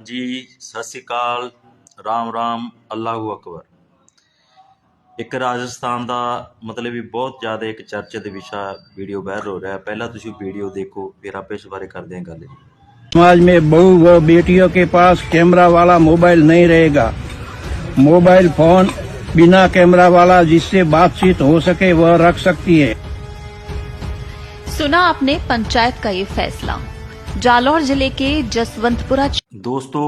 ਜੀ ਸਤਿ ਸ੍ਰੀ ਅਕਾਲ ਰਾਮ ਰਾਮ ਅੱਲਾਹੂ ਅਕਬਰ ਇੱਕ ਰਾਜਸਥਾਨ ਦਾ ਮਤਲਬ ਵੀ ਬਹੁਤ ਜ਼ਿਆਦਾ ਇੱਕ ਚਰਚੇ ਦੇ ਵਿਸ਼ਾ ਵੀਡੀਓ ਵਾਇਰਲ ਹੋ ਰਿਹਾ ਹੈ ਪਹਿਲਾਂ ਤੁਸੀਂ ਵੀਡੀਓ ਦੇਖੋ ਫਿਰ ਆਪੇ ਇਸ ਬਾਰੇ ਕਰਦੇ ਹਾਂ ਗੱਲ समाज में बहू व बेटियों के पास कैमरा वाला मोबाइल नहीं रहेगा मोबाइल फोन बिना कैमरा वाला जिससे बातचीत हो सके वह रख सकती है सुना आपने पंचायत का ये फैसला जालौर जिले के जसवंतपुरा ਦੋਸਤੋ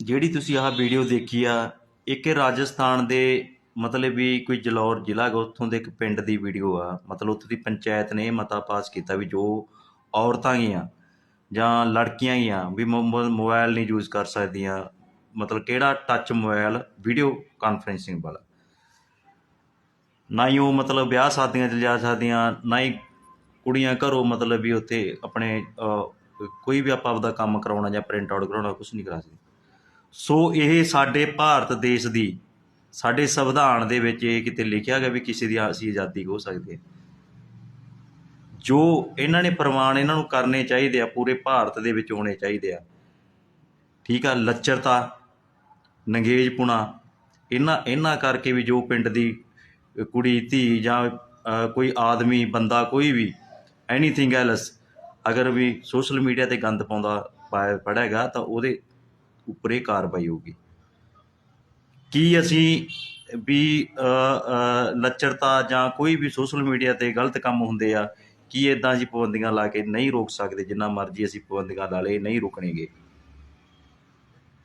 ਜਿਹੜੀ ਤੁਸੀਂ ਆਹ ਵੀਡੀਓ ਦੇਖੀ ਆ ਇੱਕ ਇਹ ਰਾਜਸਥਾਨ ਦੇ ਮਤਲਬ ਵੀ ਕੋਈ ਜਲੌਰ ਜ਼ਿਲ੍ਹਾ ਗਾ ਉੱਥੋਂ ਦੇ ਇੱਕ ਪਿੰਡ ਦੀ ਵੀਡੀਓ ਆ ਮਤਲਬ ਉੱਥੋਂ ਦੀ ਪੰਚਾਇਤ ਨੇ ਇਹ ਮਤਾ ਪਾਸ ਕੀਤਾ ਵੀ ਜੋ ਔਰਤਾਂ ਗੀਆਂ ਜਾਂ ਲੜਕੀਆਂ ਗੀਆਂ ਵੀ ਮੋ- ਮੋ- ਮੋਬਾਈਲ ਨਹੀਂ ਯੂਜ਼ ਕਰ ਸਕਦੀਆਂ ਮਤਲਬ ਕਿਹੜਾ ਟੱਚ ਮੋਬਾਈਲ ਵੀਡੀਓ ਕਾਨਫਰੈਂਸਿੰਗ ਵਾਲਾ ਨਾ ਹੀ ਉਹ ਮਤਲਬ ਵਿਆਹ ਸ਼ਾਦੀਆਂ 'ਚ ਜਾ ਸਕਦੀਆਂ ਨਾ ਹੀ ਕੁੜੀਆਂ ਘਰੋਂ ਮਤਲਬ ਵੀ ਉੱਥੇ ਆਪਣੇ ਅਹ, ਕੋਈ ਵੀ ਆਪਾਂ ਆਪਦਾ ਕੰਮ ਕਰਾਉਣਾ ਜਾਂ ਪ੍ਰਿੰਟ ਆਊਟ ਕਰਾਉਣਾ ਕੁਝ ਨਹੀਂ ਕਰਾ ਸਕਦੇ। ਸੋ ਇਹ ਸਾਡੇ ਭਾਰਤ ਦੇਸ਼ ਦੀ, ਸਾਡੇ ਸੰਵਿਧਾਨ ਦੇ ਵਿੱਚ ਇਹ ਕਿਤੇ ਲਿਖਿਆ ਗਿਆ ਵੀ ਕਿਸੇ ਦੀ ਅਸੀਂ ਆਜ਼ਾਦੀ ਹੋ ਸਕਦੀ ਹੈ। ਜੋ ਇਹਨਾਂ ਨੇ ਪ੍ਰਮਾਣ ਇਹਨਾਂ ਨੂੰ ਕਰਨੇ ਚਾਹੀਦੇ ਆ, ਪੂਰੇ ਭਾਰਤ ਦੇ ਵਿੱਚ ਹੋਣੇ ਚਾਹੀਦੇ ਆ। ਠੀਕ ਆ, ਲੱਚਰਤਾ ਨੰਗੇਜਪੁਣਾ ਇਹਨਾਂ ਇਹਨਾਂ ਕਰਕੇ ਵੀ ਜੋ ਪਿੰਡ ਦੀ ਕੁੜੀ, ਧੀ ਜਾਂ ਕੋਈ ਆਦਮੀ, ਬੰਦਾ ਕੋਈ ਵੀ ਐਨੀਥਿੰਗ ਐਲਸ ਅਗਰ ਵੀ ਸੋਸ਼ਲ ਮੀਡੀਆ ਤੇ ਗੰਦ ਪਾਉਂਦਾ ਪਾਇਆ ਪੜੇਗਾ ਤਾਂ ਉਹਦੇ ਉੱਪਰ ਇਹ ਕਾਰਵਾਈ ਹੋਊਗੀ। ਕੀ ਅਸੀਂ ਵੀ ਅ, ਲੱਚਰਤਾ ਜਾਂ ਕੋਈ ਵੀ ਸੋਸ਼ਲ ਮੀਡੀਆ ਤੇ ਗਲਤ ਕੰਮ ਹੁੰਦੇ ਆ ਕੀ ਇਦਾਂ ਜੀ ਪਾਬੰਦੀਆਂ ਲਾ ਕੇ ਨਹੀਂ ਰੋਕ ਸਕਦੇ ਜਿੰਨਾ ਮਰਜ਼ੀ ਅਸੀਂ ਪਾਬੰਦੀਆਂ ਲਾ ਲਏ ਨਹੀਂ ਰੁਕਣਗੇ।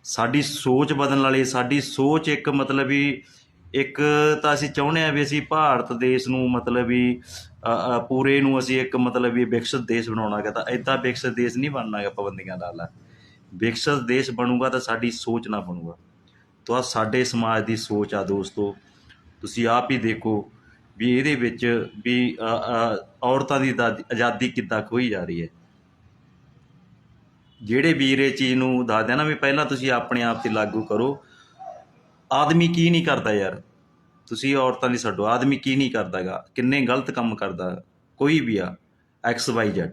ਸਾਡੀ ਸੋਚ ਬਦਲਣ ਵਾਲੀ ਸਾਡੀ ਸੋਚ ਇੱਕ ਮਤਲਬ ਵੀ ਇੱਕ ਤਾਂ ਅਸੀਂ ਚਾਹੁੰਦੇ ਹਾਂ ਵੀ ਅਸੀਂ ਭਾਰਤ ਦੇਸ਼ ਨੂੰ ਮਤਲਬ ਵੀ ਪੂਰੇ ਨੂੰ ਅਸੀਂ ਇੱਕ ਮਤਲਬ ਵੀ ਵਿਕਸਿਤ ਦੇਸ਼ ਬਣਾਉਣਾ ਹੈਗਾ ਤਾਂ ਇੱਦਾਂ ਵਿਕਸਿਤ ਦੇਸ਼ ਨਹੀਂ ਬਣਨਾ ਹੈਗਾ ਪਾਬੰਦੀਆਂ ਲਾ ਲਾ ਵਿਕਸਿਤ ਦੇਸ਼ ਬਣੂਗਾ ਤਾਂ ਸਾਡੀ ਸੋਚ ਨਾ ਬਣੂਗਾ। ਤਾਂ ਆਹ ਸਾਡੇ ਸਮਾਜ ਦੀ ਸੋਚ ਆ ਦੋਸਤੋ, ਤੁਸੀਂ ਆਪ ਹੀ ਦੇਖੋ ਵੀ ਇਹਦੇ ਵਿੱਚ ਵੀ ਔਰਤਾਂ ਦੀ ਆਜ਼ਾਦੀ- ਆਜ਼ਾਦੀ ਕਿੱਦਾਂ ਖੋਈ ਜਾ ਰਹੀ ਹੈ। ਜਿਹੜੇ ਵੀਰ ਇਹ ਚੀਜ਼ ਨੂੰ ਦੱਸਦੇ ਨਾ ਵੀ ਪਹਿਲਾਂ ਤੁਸੀਂ ਆਪਣੇ ਆਪ ਤੇ ਲਾਗੂ ਕਰੋ, ਆਦਮੀ ਕੀ ਨਹੀਂ ਕਰਦਾ ਯਾਰ। ਤੁਸੀਂ ਔਰਤਾਂ ਦੀ ਛੱਡੋ, ਆਦਮੀ ਕੀ ਨਹੀਂ ਕਰਦਾਗਾ, ਕਿੰਨੇ ਗਲਤ ਕੰਮ ਕਰਦਾ, ਕੋਈ ਵੀ ਆ ਐਕਸ ਵਾਈ ਜ਼ੈਡ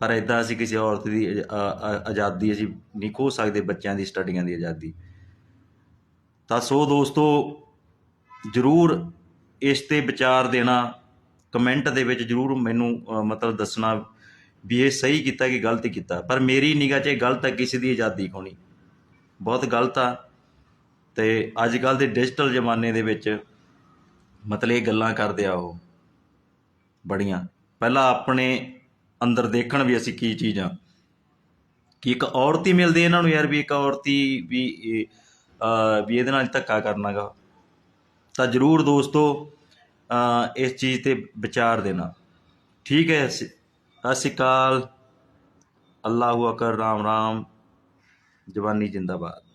ਪਰ ਇਦਾਂ ਅਸੀਂ ਕਿਸੇ ਔਰਤ ਦੀ ਆਜ਼ਾਦੀ ਅਸੀਂ ਨਹੀਂ ਖੋ ਸਕਦੇ, ਬੱਚਿਆਂ ਦੀ, ਸਟੱਡੀਆਂ ਦੀ ਆਜ਼ਾਦੀ। ਤਾਂ ਸੋ ਦੋਸਤੋ, ਜਰੂਰ ਇਸ ਤੇ ਵਿਚਾਰ ਦੇਣਾ, ਕਮੈਂਟ ਦੇ ਵਿੱਚ ਜਰੂਰ ਮੈਨੂੰ ਮਤਲਬ ਦੱਸਣਾ ਵੀ ਇਹ ਸਹੀ ਕੀਤਾ ਕਿ ਗਲਤ ਕੀਤਾ। ਪਰ ਮੇਰੀ ਨਿਗਾਹ 'ਚ ਇਹ ਗਲਤ ਹੈ, ਕਿਸੇ ਦੀ ਆਜ਼ਾਦੀ ਖੋਣੀ। ਬਹੁਤ ਗਲਤ ਆ। ਅਤੇ ਅੱਜ ਕੱਲ੍ਹ ਦੇ ਡਿਜੀਟਲ ਜ਼ਮਾਨੇ ਦੇ ਵਿੱਚ ਮਤਲਬ ਇਹ ਗੱਲਾਂ ਕਰਦੇ ਆ ਉਹ। ਬੜੀਆਂ। ਪਹਿਲਾਂ ਆਪਣੇ ਅੰਦਰ ਦੇਖਣ ਵੀ ਅਸੀਂ ਕੀ ਚੀਜ਼ ਆ। ਕਿ ਇੱਕ ਔਰਤੀ ਮਿਲਦੀ ਇਹਨਾਂ ਨੂੰ ਯਾਰ ਵੀ ਇੱਕ ਔਰਤੀ ਵੀ ਵੀ ਇਹਦੇ ਨਾਲ ਧੱਕਾ ਕਰਨਾਗਾ। ਤਾਂ ਜਰੂਰ ਦੋਸਤੋ ਇਸ ਚੀਜ਼ ਤੇ ਵਿਚਾਰ ਦੇਣਾ। ਠੀਕ ਹੈ। ਸ- ਸਤਿ ਸ਼੍ਰੀ ਅਕਾਲ। ਅੱਲਾਹੂ ਅਕਰ ਰਾਮ ਰਾਮ ਜਵਾਨੀ ਜਿੰਦਾਬਾਦ।